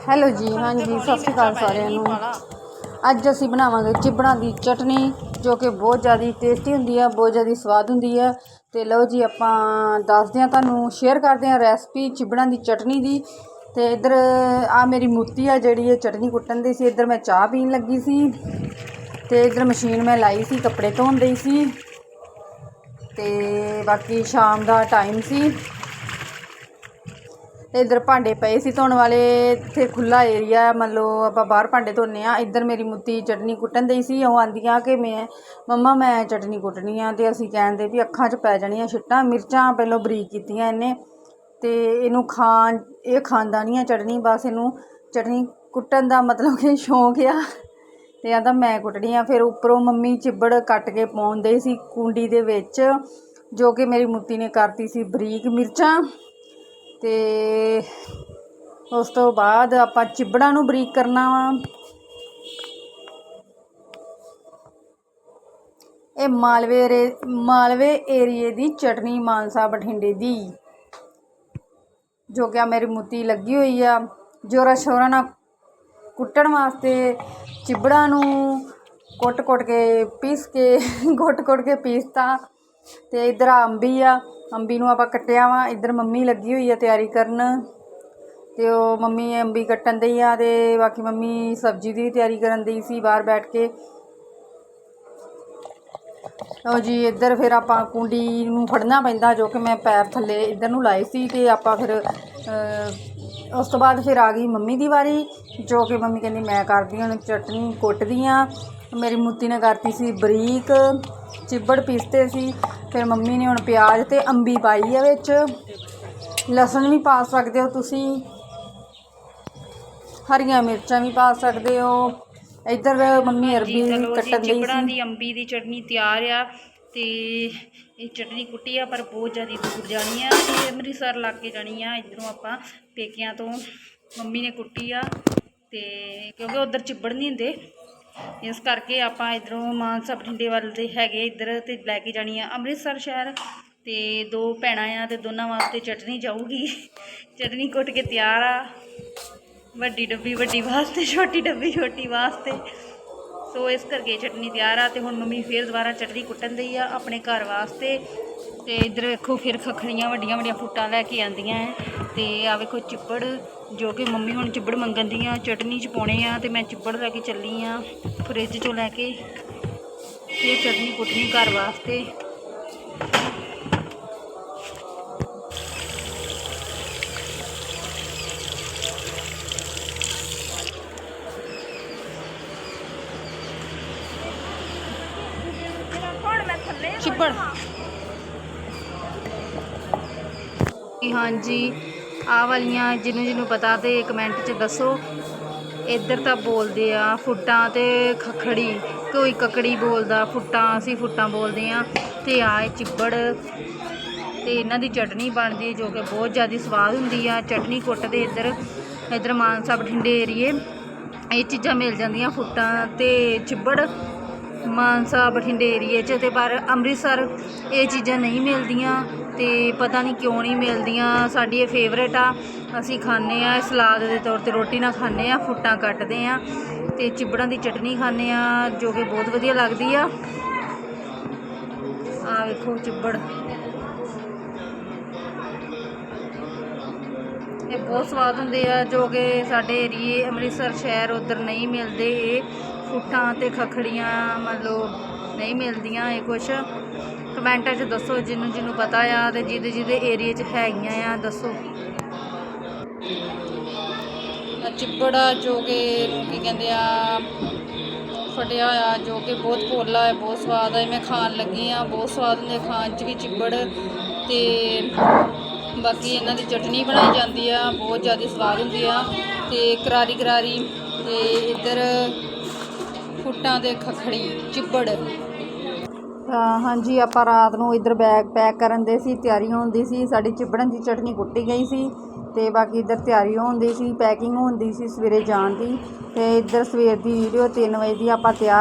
Hello ਜੀ ਹਾਂਜੀ ਸਤਿ ਸ਼੍ਰੀ ਅਕਾਲ ਸਾਰਿਆਂ ਨੂੰ। ਅੱਜ ਅਸੀਂ ਬਣਾਵਾਂਗੇ ਚਿਬੜਾਂ ਦੀ ਚਟਨੀ ਜੋ ਕਿ ਬਹੁਤ ਜ਼ਿਆਦਾ ਟੇਸਟੀ ਹੁੰਦੀ ਆ ਬਹੁਤ ਜ਼ਿਆਦਾ ਸਵਾਦ ਹੁੰਦੀ ਆ ਤੇ ਲਓ ਜੀ ਆਪਾਂ ਦੱਸਦੇ ਹਾਂ ਤੁਹਾਨੂੰ ਸ਼ੇਅਰ ਕਰਦੇ ਹਾਂ ਰੈਸਪੀ ਚਿਬੜਾਂ ਦੀ ਚਟਨੀ ਦੀ। ਤੇ ਇੱਧਰ ਆ ਮੇਰੀ ਮੂਤੀ ਆ ਜਿਹੜੀ ਇਹ ਚਟਨੀ ਕੁੱਟਣ ਦੀ ਸੀ। ਇੱਧਰ ਮੈਂ ਚਾਹ ਪੀਣ ਲੱਗੀ ਸੀ। ਤੇ ਇੱਧਰ ਮਸ਼ੀਨ ਮੈਂ ਲਾਈ ਸੀ ਕੱਪੜੇ ਧੋਣ ਦੀ ਸੀ। ਤੇ ਬਾਕੀ ਸ਼ਾਮ ਦਾ ਟਾਈਮ ਸੀ। ਤੇ ਇੱਧਰ ਭਾਂਡੇ ਪਏ ਸੀ ਧੋਣ ਵਾਲੇ, ਇੱਥੇ ਖੁੱਲਾ ਏਰੀਆ ਮੰਨ ਲਓ ਆਪਾਂ ਬਾਹਰ ਭਾਂਡੇ ਧੋਨੇ ਆ, ਇੱਧਰ ਮੇਰੀ ਮੁੱਤੀ ਚਟਨੀ ਕੁੱਟਣ ਦਈ ਸੀ, ਉਹ ਆਂਦੀਆਂ ਕਿ ਮੈਂ, ਮੰਮਾ ਮੈਂ ਚਟਨੀ ਕੁੱਟਣੀ ਆ ਤੇ ਅਸੀਂ ਕਹਿੰਦੇ ਵੀ ਅੱਖਾਂ 'ਚ ਪੈ ਜਾਣੀਆਂ ਛਿੱਟਾਂ, ਮਿਰਚਾਂ ਪਹਿਲਾਂ ਬਰੀਕ ਕੀਤੀਆਂ ਇਹਨੇ ਤੇ ਇਹਨੂੰ ਖਾਣ, ਇਹ ਖਾਂਦਾ ਨਹੀਂ ਆ ਚਟਨੀ, ਬਸ ਇਹਨੂੰ ਚਟਨੀ ਕੁੱਟਣ ਦਾ ਮਤਲਬ ਕਿ ਸ਼ੌਂਕ ਆ। ਤੇ ਆਂਦਾ ਮੈਂ ਕੁੱਟਣੀ ਆ, ਫਿਰ ਉੱਪਰੋਂ ਮੰਮੀ ਚਿੱਬੜ ਕੱਟ ਕੇ ਪਾਉਂਦੇ ਸੀ ਕੁੰਡੀ ਦੇ ਵਿੱਚ, ਜੋ ਕਿ ਮੇਰੀ ਮੁੱਤੀ ਨੇ ਕਰਤੀ ਸੀ ਬਰੀਕ ਮਿਰਚਾਂ। ਤੇ ਉਸ ਤੋਂ ਬਾਅਦ ਆਪਾਂ ਚਿਬੜਾਂ ਨੂੰ ਬਰੀਕ ਕਰਨਾ ਵਾ। ਇਹ ਮਾਲਵੇ ਰੇ, ਮਾਲਵੇ ਏਰੀਏ ਦੀ ਚਟਨੀ ਮਾਨਸਾ ਬਠਿੰਡੇ ਦੀ, ਜੋ ਕਿ ਮੇਰੀ ਮੁੱਤੀ ਲੱਗੀ ਹੋਈ ਆ। ਜੋਰਾ ਸ਼ੋਰਾ ਨਾਲ ਕੁੱਟਣ ਵਾਸਤੇ ਚਿਬੜਾਂ ਨੂੰ ਕੁੱਟ-ਕੁੱਟ ਕੇ ਪੀਸ ਕੇ ਘੁੱਟ-ਘੁੱਟ ਕੇ ਪੀਸਤਾ। ਤੇ ਇਧਰ ਅੰਬੀ ਆ। ਅੰਬੀ ਨੂੰ ਆਪਾਂ ਕੱਟਿਆ ਵਾ। ਇਧਰ ਮੰਮੀ ਲੱਗੀ ਹੋਈ ਆ ਤਿਆਰੀ ਕਰਨ। ਤੇ ਉਹ ਮੰਮੀ ਅੰਬੀ ਕੱਟਣ ਦਈ ਆ ਤੇ ਬਾਕੀ ਮੰਮੀ ਸਬਜ਼ੀ ਦੀ ਤਿਆਰੀ ਕਰਨ ਦਈ ਸੀ ਬਾਹਰ ਬੈਠ ਕੇ। ਲਓ ਜੀ, ਇੱਧਰ ਫਿਰ ਆਪਾਂ ਕੁੰਡੀ ਨੂੰ ਫੜਨਾ ਪੈਂਦਾ ਜੋ ਕਿ ਮੈਂ ਪੈਰ ਥੱਲੇ ਇੱਧਰ ਨੂੰ ਲਾਏ ਸੀ ਤੇ ਆਪਾਂ ਫਿਰ ਉਸ ਤੋਂ ਬਾਅਦ ਫਿਰ ਆ ਗਈ ਮੰਮੀ ਦੀ ਵਾਰੀ, ਜੋ ਕਿ ਮੰਮੀ ਕਹਿੰਦੀ ਮੈਂ ਕਰਦੀ ਹਾਂ ਚਟਨੀ ਕੁੱਟਦੀ ਆ ਮੇਰੀ ਮੁੱਤੀ ਨੇ ਕਰਤੀ ਸੀ ਬਰੀਕ, ਚਿੱਬੜ ਪੀਸਤੇ ਸੀ। ਫਿਰ ਮੰਮੀ ਨੇ ਹੁਣ ਪਿਆਜ਼ ਤੇ ਅੰਬੀ ਪਾਈ ਆ ਵਿੱਚ। ਲਸਣ ਵੀ ਪਾ ਸਕਦੇ ਹੋ ਤੁਸੀਂ। ਹਰੀਆਂ ਮਿਰਚਾਂ ਵੀ ਪਾ ਸਕਦੇ ਹੋ। ਇੱਧਰ ਮੰਮੀ ਅਰਬੀ ਕੱਟਣ ਲਈ ਚਿਪੜਾਂ ਸੀ। ਦੀ ਅੰਬੀ ਦੀ ਚਟਨੀ ਤਿਆਰ ਆ ਤੇ ਇਹ ਚਟਨੀ ਕੁੱਟੀ ਆ ਪਰ ਬਹੁਤ ਜ਼ਿਆਦਾ ਦੂਰ ਜਾਣੀ ਆ ਇਹ ਅੰਮ੍ਰਿਤਸਰ ਲੱਗ ਕੇ ਜਾਣੀ ਆ। ਇੱਧਰੋਂ ਆਪਾਂ ਪੇਕਿਆਂ ਤੋਂ ਮੰਮੀ ਨੇ ਕੁੱਟੀ ਆ ਤੇ ਕਿਉਂਕਿ ਉਧਰ ਚਿੱਬੜ ਨਹੀਂ ਹੁੰਦੇ। ਇਸ ਕਰਕੇ ਆਪਾਂ ਇੱਧਰੋਂ ਮਾਨਸਾ ਬਠਿੰਡੇ ਵੱਲ ਦੇ ਹੈਗੇ ਇੱਧਰ ਤੇ ਲੈ ਕੇ ਜਾਣੀ ਆ ਅੰਮ੍ਰਿਤਸਰ ਸ਼ਹਿਰ ਤੇ ਦੋ ਭੈਣਾਂ ਆ ਤੇ ਦੋਨਾਂ ਵਾਸਤੇ ਚਟਨੀ ਜਾਊਗੀ। ਚਟਨੀ ਕੁੱਟ ਕੇ ਤਿਆਰ ਆ। ਵੱਡੀ ਡੱਬੀ, ਵੱਡੀ ਵਾਸਤੇ, ਛੋਟੀ ਡੱਬੀ, ਛੋਟੀ ਵਾਸਤੇ। ਸੋ ਇਸ ਕਰਕੇ ਚਟਨੀ ਤਿਆਰ ਆ ਤੇ ਹੁਣ ਮੰਮੀ ਫੇਰ ਦੁਬਾਰਾ ਚਟਨੀ ਕੁੱਟਣ ਦਈ ਆ ਆਪਣੇ ਘਰ ਵਾਸਤੇ। ਤੇ ਇਧਰ ਵੇਖੋ ਫਿਰ ਖਖੜੀਆਂ ਵੱਡੀਆਂ ਵੱਡੀਆਂ ਫੁੱਟਾਂ ਲੈ ਕੇ ਆਂਦੀਆਂ ਐ। ਤੇ ਆ ਵੇਖੋ ਚਿੱਬੜ ਜੋ ਕਿ ਮੰਮੀ ਹੁਣ ਚਿੱਬੜ ਮੰਗਣ ਦੀਆਂ ਚਟਨੀ ਚ ਪਾਉਣੇ ਆ ਤੇ ਮੈਂ ਚਿੱਬੜ ਲੈ ਕੇ ਚੱਲੀ ਆ ਫ੍ਰਿਜ ਚੋਂ ਲੈ ਕੇ। ਇਹ ਚਟਨੀ ਕੁੱਟਣੀ ਘਰ ਵਾਸਤੇ। ਚਿੱਬੜ। ਜੀ ਹਾਂਜੀ, ਆਹ ਵਾਲੀਆਂ ਜਿਹਨੂੰ ਜਿਹਨੂੰ ਪਤਾ ਤੇ ਕਮੈਂਟ 'ਚ ਦੱਸੋ। ਇੱਧਰ ਤਾਂ ਬੋਲਦੇ ਆ ਫੁੱਟਾਂ ਤੇ ਖਖੜੀ, ਕੋਈ ਕਕੜੀ ਬੋਲਦਾ, ਫੁੱਟਾਂ, ਅਸੀਂ ਫੁੱਟਾਂ ਬੋਲਦੇ ਆ। ਤੇ ਆ ਇਹ ਚਿੱਬੜ, ਤੇ ਇਹਨਾਂ ਦੀ ਚਟਨੀ ਬਣਦੀ ਹੈ ਜੋ ਕਿ ਬਹੁਤ ਜ਼ਿਆਦਾ ਸਵਾਦ ਹੁੰਦੀ ਆ। ਚਟਨੀ ਕੁੱਟਦੇ ਇੱਧਰ ਇੱਧਰ ਮਾਨਸਾ ਬਠਿੰਡੇ ਏਰੀਏ। ਇਹ ਚੀਜ਼ਾਂ ਮਿਲ ਜਾਂਦੀਆਂ ਫੁੱਟਾਂ ਤੇ ਚਿੱਬੜ। ਮਾਨਸਾ ਬਠਿੰਡੇ ਏਰੀਏ 'ਚ ਤੇ ਪਰ ਅੰਮ੍ਰਿਤਸਰ ਇਹ ਚੀਜ਼ਾਂ ਨਹੀਂ ਮਿਲਦੀਆਂ ਤੇ ਪਤਾ ਨਹੀਂ ਕਿਉਂ ਨਹੀਂ ਮਿਲਦੀਆਂ। ਸਾਡੀ ਇਹ ਫੇਵਰੇਟ ਆ। ਅਸੀਂ ਖਾਂਦੇ ਆ ਸਲਾਦ ਦੇ ਤੌਰ ਤੇ ਰੋਟੀ ਨਾਲ ਖਾਂਦੇ ਆ, ਫੁੱਟਾਂ ਕੱਟਦੇ ਆ ਤੇ ਚਿਬੜਾਂ ਦੀ ਚਟਨੀ ਖਾਂਦੇ ਆ, ਜੋ ਕਿ ਬਹੁਤ ਵਧੀਆ ਲੱਗਦੀ ਆ। ਆ ਵੇਖੋ ਚਿਬੜ। ਇਹ ਬਹੁਤ ਸਵਾਦ ਹੁੰਦੇ ਆ, ਜੋ ਕਿ ਸਾਡੇ ਏਰੀਏ ਅੰਮ੍ਰਿਤਸਰ ਸ਼ਹਿਰ ਉਧਰ ਨਹੀਂ ਮਿਲਦੇ ਇਹ। ਫੁੱਟਾਂ ਤੇ ਖਖੜੀਆਂ ਮਤਲਬ ਨਹੀਂ ਮਿਲਦੀਆਂ ਇਹ ਕੁਛ। ਕਮੈਂਟਾਂ 'ਚ ਦੱਸੋ ਜਿਹਨੂੰ ਜਿਹਨੂੰ ਪਤਾ ਆ ਤੇ ਜਿਹਦੇ ਜਿਹਦੇ ਏਰੀਏ 'ਚ ਹੈਗੀਆਂ ਆ, ਦੱਸੋ। ਚਿੱਬੜਾ ਜੋ ਕਿ ਕੀ ਕਹਿੰਦੇ ਆ, ਫਟਿਆ ਹੋਇਆ ਜੋ ਕਿ ਬਹੁਤ ਪੋਲਾ ਹੈ, ਬਹੁਤ ਸਵਾਦ ਹੈ ਮੈਂ ਖਾਣ ਲੱਗੀ ਆ, ਬਹੁਤ ਸਵਾਦ ਹੁੰਦੇ ਖਾਣ 'ਚ ਵੀ ਚਿੱਬੜ ਤੇ ਬਾਕੀ ਇਹਨਾਂ ਦੀ ਚਟਨੀ ਬਣਾਈ ਜਾਂਦੀ ਆ, ਬਹੁਤ ਜ਼ਿਆਦਾ ਸਵਾਦ ਹੁੰਦੀ ਆ। ਤੇ ਕਰਾਰੀ ਕਰਾਰੀ ਤੇ ਇੱਧਰ ਫੁੱਟਾਂ ਦੇ ਖਖੜੀ, ਚਿੱਬੜ। ਹਾਂਜੀ, ਆਪਾਂ ਰਾਤ ਨੂੰ ਇੱਧਰ ਬੈਗ ਪੈਕ ਕਰਨ ਦੇ ਸੀ, ਤਿਆਰੀ ਹੁੰਦੀ ਸੀ। ਸਾਡੀ ਚਿੱਬੜਾਂ ਦੀ ਚਟਨੀ ਕੁੱਟੀ ਗਈ ਸੀ ਤੇ ਬਾਕੀ ਇੱਧਰ ਤਿਆਰੀ ਹੁੰਦੀ ਸੀ ਪੈਕਿੰਗ ਹੁੰਦੀ ਸੀ ਸਵੇਰੇ ਜਾਣ ਦੀ। ਤੇ ਇੱਧਰ ਸਵੇਰ ਦੀ ਵੀਡੀਓ 3 ਵਜੇ ਦੀ ਆਪਾਂ ਤਿਆਰ